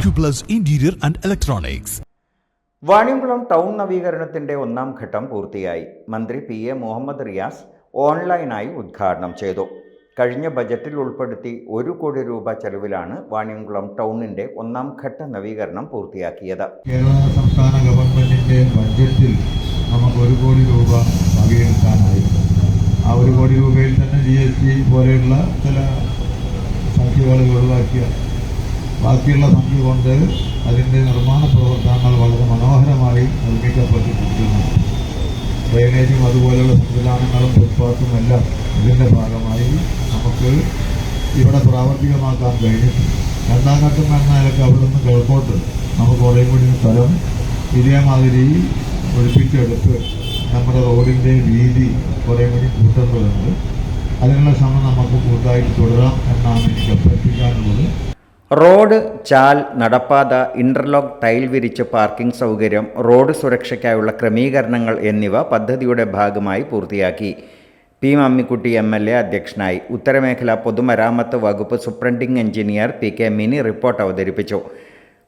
Acuplus interior and Electronics. Vaniyamkulam town നവീകരണത്തിന്റെ ഒന്നാം ഘട്ടം പൂർത്തിയായി. മന്ത്രി പി എ മുഹമ്മദ് റിയാസ് ഓൺലൈനായി ഉദ്ഘാടനം ചെയ്തു. കഴിഞ്ഞ ബജറ്റിൽ ഉൾപ്പെടുത്തി ഒരു കോടി രൂപ ചെലവിലാണ് വാണിയംകുളം ടൗണിന്റെ ഒന്നാം ഘട്ട നവീകരണം പൂർത്തിയാക്കിയത്. കേരള സംസ്ഥാന ഗവൺമെന്റിന്റെ ബഡ്ജറ്റിൽ നമുക്ക് ഒരു കോടി രൂപ വകയെടുക്കാനായി ആ ഒരു കോടി രൂപയിൽ തന്നെ ജി എസ് ടി പോലെയുള്ള ചില സംഖ്യകൾ ഒഴിവാക്കിയ ബാക്കിയുള്ള സംഖ്യ കൊണ്ട് അതിന്റെ നിർമ്മാണ പ്രവർത്തനങ്ങൾ വളരെ മനോഹരമായി നിർമ്മിക്കപ്പെട്ടിട്ടുണ്ട് ഡ്രെയിനേജും അതുപോലെയുള്ള സംവിധാനങ്ങളും ഫുട്പാത്തും എല്ലാം ഇതിന്റെ ഭാഗമായി നമുക്ക് ഇവിടെ പ്രാവർത്തികമാക്കാൻ കഴിഞ്ഞിട്ടുണ്ട് രണ്ടാം ഘട്ടം എന്ന നിലയ്ക്ക് അവിടെ നിന്ന് കിഴക്കോട്ട് നമുക്ക് കുറേ കൂടി സ്ഥലം ഇതേമാതിരി ഒഴിപ്പിച്ചെടുത്ത് നമ്മുടെ റോഡിന്റെ വീതി കുറേ കൂടി കൂട്ടേണ്ടതുണ്ട് അതിനുള്ള ശ്രമം നമുക്ക് കൂട്ടായിട്ട് തുടരാം എന്നാണ് എനിക്ക് അഭ്യർത്ഥിക്കാനുള്ളത് റോഡ് ചാൽ നടപ്പാത ഇന്റർലോക്ക് ടൈൽ വിരിച്ച് പാർക്കിംഗ് സൗകര്യം റോഡ് സുരക്ഷയ്ക്കായുള്ള ക്രമീകരണങ്ങൾ എന്നിവ പദ്ധതിയുടെ ഭാഗമായി പൂർത്തിയാക്കി. P Mammikutty M L A അധ്യക്ഷനായി. ഉത്തരമേഖല പൊതുമരാമത്ത് വകുപ്പ് superintending engineer P K Mini report അവതരിപ്പിച്ചു.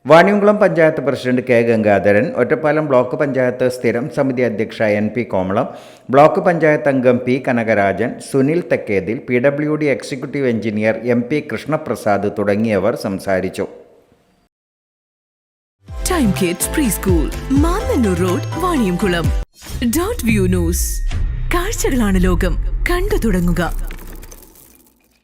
Vaniyamkulam panchayat president K Gangadharan Ottapalam block panchayat സ്ഥിരം സമിതി അധ്യക്ഷ N P Komalam block panchayat അംഗം P Kanakarajan Sunil Thekkethil P W D executive engineer M P Krishnaprasad തുടങ്ങിയവർ സംസാരിച്ചു. Time kids pre school road Vaniyamkulam view news കാഴ്ചകളാണ് ലോകം. കണ്ടു തുടങ്ങുക.